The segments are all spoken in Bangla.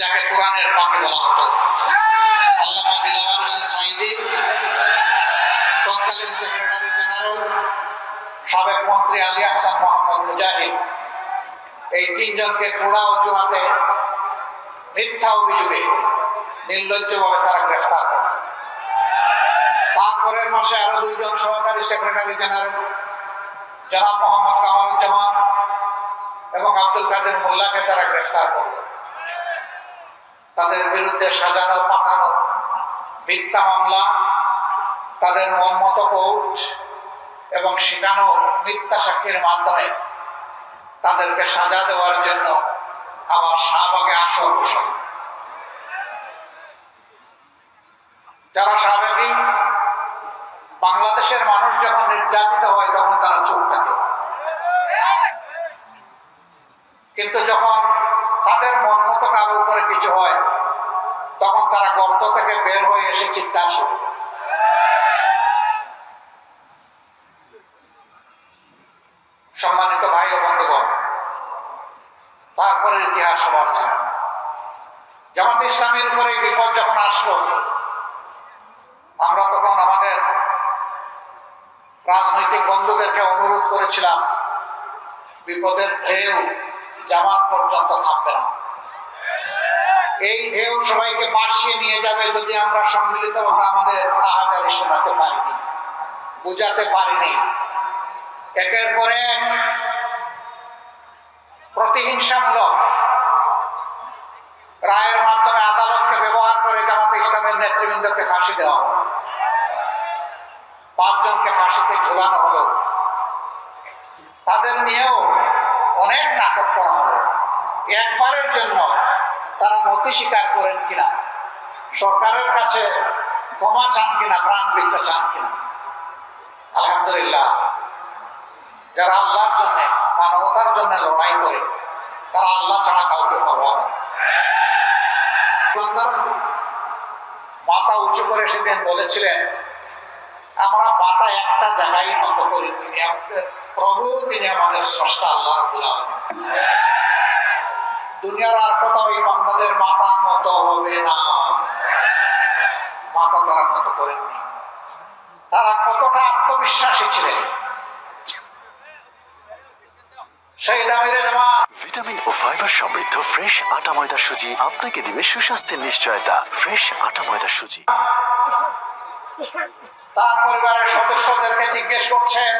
যাকে কোরআনের পাখি বলা হতো। আল্লামা হোসেন সাইদি তৎকালীন সেক্রেটারি জেনারেল, সাবেক মন্ত্রী আলী আহসান মোহাম্মদ মুজাহিদ, এই তিনজনকে কোড়া অজুহাতে মিথ্যা অভিযোগে নির্লজ্জভাবে তারা গ্রেফতার করে। তারপরের মাসে আরও দুইজন সহকারী সেক্রেটারি জেনারেল, জনাব মোহাম্মদ কামারুজ্জামান এবং আব্দুল কাদের মোল্লাকে তারা গ্রেফতার করল। তাদের বিরুদ্ধে সাজানো, পাঠানো মিথ্যা মামলা, তাদের মন মতো কোর্ট এবং শেখানো মিথ্যা সাক্ষীর মাধ্যমে তাদেরকে সাজা দেওয়ার জন্য আমার শাহবাগে আসর বসাল যারা সাবেকি বাংলাদেশের মানুষ যখন নির্যাতিত হয় তখন তারা চুপ থাকে। কিন্তু যখন চিৎকার শুরু। সম্মানিত ভাই ও বন্ধুগণ তারপরে ইতিহাস সবার জানা জামাত ইসলামের উপরে বিপদ যখন আসলো, আমরা তখন আমাদের রাজনৈতিক বন্ধুদেরকে অনুরোধ করেছিলাম, বিপদের ঢেউ জামাত পর্যন্ত থামবে না এই ঢেউ সবাইকে বাসিয়ে নিয়ে যাবে যদি আমরা সম্মিলিতভাবে আমাদের আহাজারি শোনাতে পারিনি, বুঝাতে পারিনি। একের পরে প্রতিহিংসামূলক রায়ের মাধ্যমে আদালতকে ব্যবহার করে জামাতে ইসলামের নেতৃবৃন্দকে ফাঁসি দেওয়া হলো। পাঁচজনকে ফাঁসিতে ঝুলানো হলো। তাদের নিয়েও অনেক নাটক করা হলো। একবারের জন্য তারা নথি স্বীকার করেন কিনা সরকারের কাছে ক্ষমা চান কিনা, প্রাণ ভিক্ষা চান কিনা আলহামদুলিল্লাহ, যারা আল্লাহর জন্য, মানবতার জন্য লড়াই করে, তারা আল্লাহ ছাড়া কাউকে। বান্দারা মাথা উঁচু করে সেদিন বলেছিলেন, আমরা মাথা একটা জায়গায় নত করি, তিনি আমাদের প্রভু, তিনি আমাদের স্রষ্টা, আল্লাহ। দুনিয়ার আর কোথাও এই বান্দাদের মাথা নত হবে না। মাথা তারা নত করেননি। তারা কতটা আত্মবিশ্বাসী ছিলেন। ভিটামিন ও ফাইবার সমৃদ্ধ ফ্রেশ আটা ময়দা সুজি আপনাকে দিবে সুস্বাস্থ্যের নিশ্চয়তা। ফ্রেশ আটা ময়দা সুজি। তার পরিবারের সদস্যদেরকে জিজ্ঞেস করছেন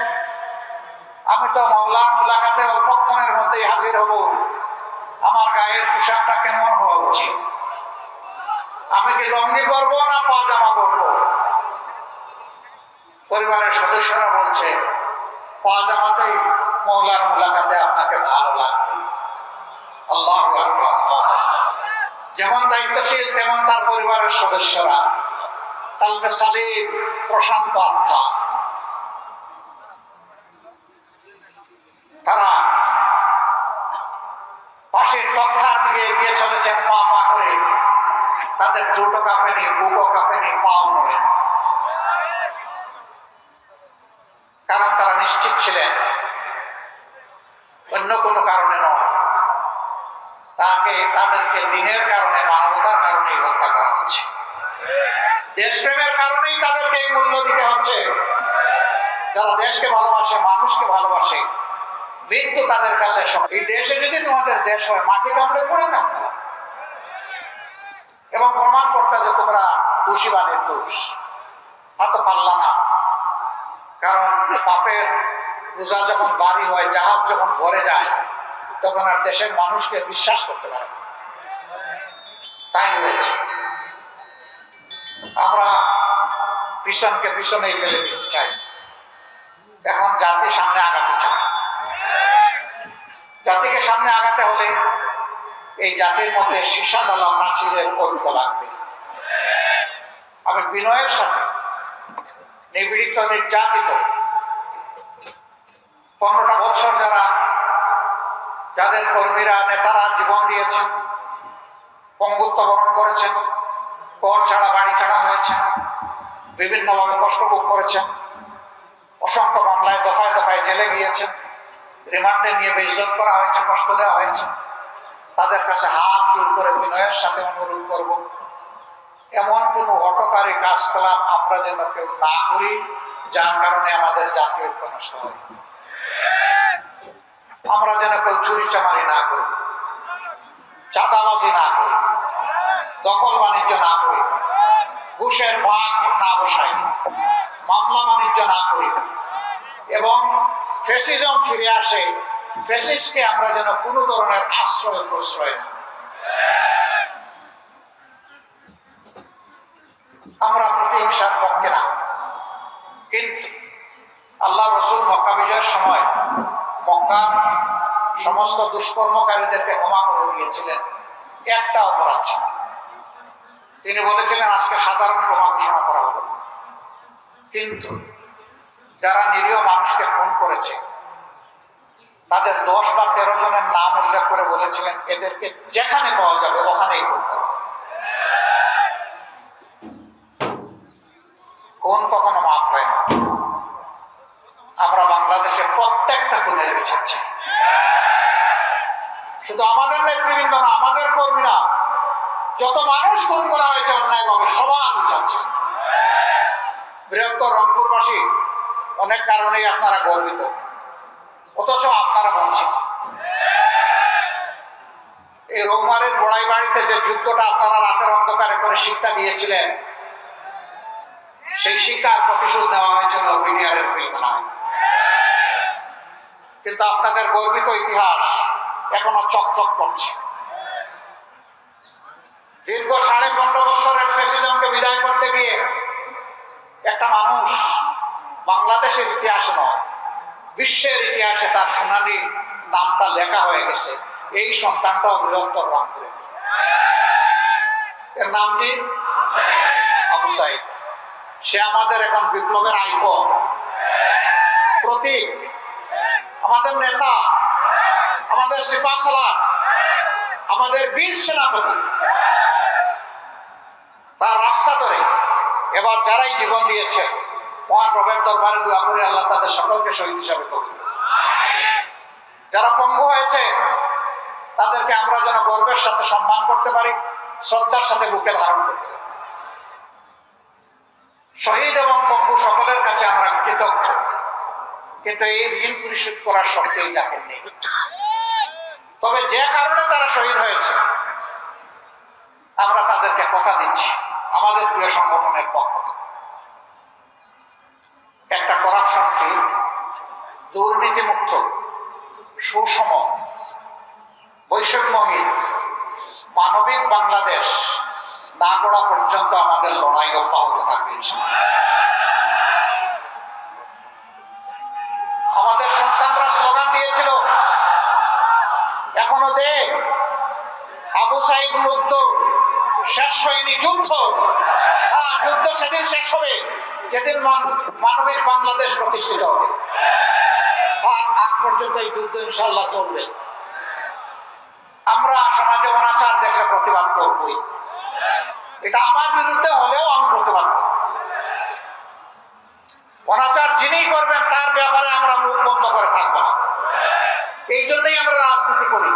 আমি তো মাওলার মুলাকাতে অল্পক্ষণের মধ্যেই হাজির হব। আমার গায়ের পোশাকটা কেমন হওয়া উচিত? আমি কি লঙ্গি পরবো না পাজামা পরবো? পরিবারের সদস্যরা বলছে পাজামাতেই মৌলার মুলাকাতে আপনাকে ভালো লাগবে। আল্লাহ যেমন দায়িত্বশীল, তেমন তার পরিবারের সদস্যরা। তালবে সালিম প্রশান্ত আত্মা তারা তক্তার দিকে এগিয়ে চলেছেন পা পা করে। তাদের ঠোঁটো কাঁপেনি বুকও কাঁপেনি পাও নড়ে কারণ তারা নিশ্চিত ছিলেন, অন্য কোনো কারণে নয়। তাকে, তাদেরকে দিনের কারণে, মানবতার কারণেই হত্যা করা হচ্ছে। দেশপ্রেমের কারণেই তাদেরকে এই মূল্য দিতে হচ্ছে। যারা দেশকে ভালোবাসে, মানুষকে ভালোবাসে মৃত্যু তাদের কাছে এই দেশে যদি তোমাদের দেশ হয়, মাটি কামড়ে পড়ে থাকতে এবং প্রমাণ করতে যে তোমরা দোষী বা নির্দোষ হয়তো পারলা না। কারণ পাপের রোজা যখন বাড়ি হয়, জাহাজ যখন ভরে যায়, তখন আর দেশের মানুষকে বিশ্বাস করতে পারে না। তাই হয়েছে। আমরা পিছনকে পিছনেই ফেলে দিতে চাই। এখন জাতি সামনে আগাতে চায় জাতিকে সামনে আগাতে হলে এই জাতির মধ্যে সীসাডালা প্রাচীরের ঐক্য লাগবে। আমি বিনয়ের সাথে নিপীড়িত নির্যাতিত পনেরোটা বছর যারা যাদের কর্মীরা, নেতারা জীবন দিয়েছেন, পঙ্গুত্ব বরণ করেছেন ঘর ছাড়া বাড়ি ছাড়া হয়েছে, বিভিন্নভাবে কষ্ট ভোগ করেছেন, অসংখ্য মামলায় দফায় দফায় জেলে গিয়েছেন রিমান্ডে নিয়ে বেইজ্জত করা হয়েছে, কষ্ট দেওয়া হয়েছে। তাদের কাছে হাত জোর করে বিনয়ের সাথে অনুরোধ করব, এমন কোনো হটকারী কাজ কালাম আমরা যেন কেউ না করি, যার কারণে আমাদের জাতীয় ঐক্য নষ্ট হয়। আমরা যেন কেউ চুরি চামারি না করি, চাঁদাবাজি না করি, দখল বাণিজ্য না করি, ঘুষের ভাগ না বসাই, মামলা বাণিজ্য না করি এবং ফেসিজম ফিরে আসে ফেসিসকে আমরা যেন কোনো ধরনের আশ্রয় প্রশ্রয় না আমরা প্রতিহিংসার পক্ষে না। কিন্তু আল্লাহ রসুল মক্কা বিজয়ের সময় মক্কার সমস্ত দুষ্কর্মকারীদেরকে ক্ষমা করে দিয়েছিলেন। একটা অপরাধ ছিল তিনি বলেছিলেন, আজকে সাধারণ ক্ষমা ঘোষণা করা হবে কিন্তু যারা নিরীহ মানুষকে খুন করেছে, তাদের দশ বা তেরো জনের নাম উল্লেখ করে বলেছিলেন, এদেরকে যেখানে পাওয়া যাবে ওখানেই খুন হবে। কোন কখনো মাপ হয় না। আমরা বাংলাদেশে প্রত্যেকটা খুনের বিচার চাই। শুধু আমাদের নেতৃবৃন্দ না, আমাদের কর্মীরা, যত মানুষ খুন করা হয়েছে অন্যায়ভাবে, সবার চাই। বৃহত্তর রংপুরবাসী অনেক কারণেই আপনারা গর্বিত। অথচ আপনারা বঞ্চিত। এই রৌমারের বড়াই বাড়িতে যে যুদ্ধটা আপনারা রাতের অন্ধকারে করে শিক্ষা দিয়েছিলেন, সেই শিক্ষার প্রতিশোধ নেওয়া হয়েছিল বিডিআরের পিলখানায় কিন্তু আপনাদের গর্বিত ইতিহাস এখনও চকচক করছে। দীর্ঘ সাড়ে পনেরো বছরের ফেসিজমকে বিদায় করতে গিয়ে একটা মানুষ বাংলাদেশের ইতিহাসে নয়, বিশ্বের ইতিহাসে তার সোনালি নামটা লেখা হয়ে গেছে। এই সন্তানটাও বৃহত্তর রংপুরে এর নাম কি? আবু সাইদ। সে আমাদের এখন বিপ্লবের আইকন। প্রতীক। আমাদের নেতা। আমাদের সিপাহসালার। আমাদের বীর সেনাপতি। তার রাস্তা ধরে এবার যারাই জীবন দিয়েছে আল্লাহ তাদের সকলকে শহীদ হিসাবে যারা পঙ্গু হয়েছে, তাদেরকে আমরা যেন গর্বের সাথে সম্মান করতে পারি, শ্রদ্ধার সাথে বুকে ধারণ করতে পারি। শহীদ এবং পঙ্গু সকলের কাছে আমরা কৃতজ্ঞ। কিন্তু এই ঋণ পরিশোধ করার শক্তি যাকে নেই। তবে যে কারণে তারা শহীদ হয়েছে, আমরা তাদেরকে কথা দিচ্ছি, আমাদের প্রিয় সংগঠনের পক্ষ থেকে। দুর্নীতিমুক্ত, সুষম, বৈষম্যহীন, মানবিক বাংলাদেশ না গড়া পর্যন্ত আমাদের লড়াই অব্যাহত থাকবে আমাদের সন্তানরা স্লোগান দিয়েছিল, এখনও দে, আবু সাইদ মুগ্ধ, শেষ হয়নি যুদ্ধ। হ্যাঁ যুদ্ধ সেদিন শেষ হবে, যেদিন মানবিক বাংলাদেশ প্রতিষ্ঠিত হবে। আগ পর্যন্ত এই যুদ্ধ ইনশাল্লাহ চলবে। আমরা সমাজে অনাচার প্রতিবাদ করবই। এটা আমার বিরুদ্ধে হলেও আমি প্রতিবাদ করব। অনাচার যিনি করবেন, তার ব্যাপারে আমরা মুখ বন্ধ করে থাকব না। এই জন্যই আমরা রাজনীতি করি।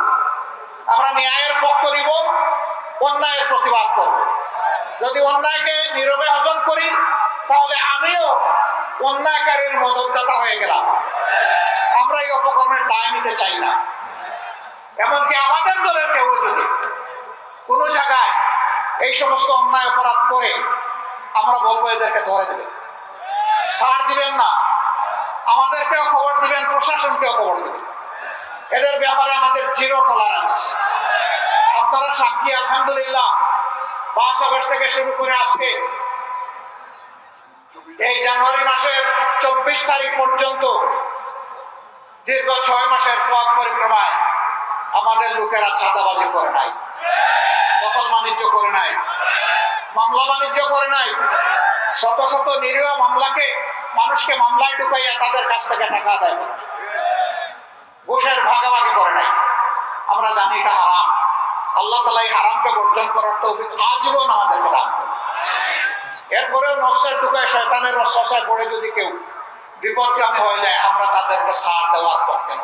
আমরা ন্যায়ের পক্ষ নিব, অন্যায়ের প্রতিবাদ করব। যদি অন্যায়কে নীরবে হজম করি, তাহলে আমিও অন্যায়কারীর মদতদাতা হয়ে গেলাম। আমরা এই অপকর্মের দায় নিতে চাই না। এমনকি আমাদের দলের কেউ যদি কোনো জায়গায় এই সমস্ত অন্যায় অপরাধ করে, আমরা বলব এদেরকে ধরে দেবেন। সার দিবেন না। আমাদেরকেও খবর দিবেন, প্রশাসনকেও খবর দিবেন। এদের ব্যাপারে আমাদের জিরো টলারেন্স আপনারা সাক্ষী, আলহামদুলিল্লাহ। পাঁচ আগস্ট থেকে শুরু করে আজকে এই জানুয়ারি মাসের চব্বিশ তারিখ পর্যন্ত দীর্ঘ ছয় মাসের পথ পরিক্রমায় আমাদের লোকেরা ছাতাবাজি করে নাই, দখল বাণিজ্য করে নাই, মামলা বাণিজ্য করে নাই, শত শত নিরীহ মামলাকে, মানুষকে মামলায় ঢুকাইয়া তাদের কাছ থেকে টাকা আদায় করে ঘুষের ভাগাভাগি করে নাই আমরা জানি এটা হারাম আল্লাহ তালা এই হারামকে বর্জন করার তৌফিক আজীবন আমাদেরকে দান করুন। এরপরেও নস্যের ঢুকায় শয়তানের রসায় পড়ে যদি কেউ বিপদগামী হয়ে যায়, আমরা তাদেরকে সার দেওয়ার পক্ষে।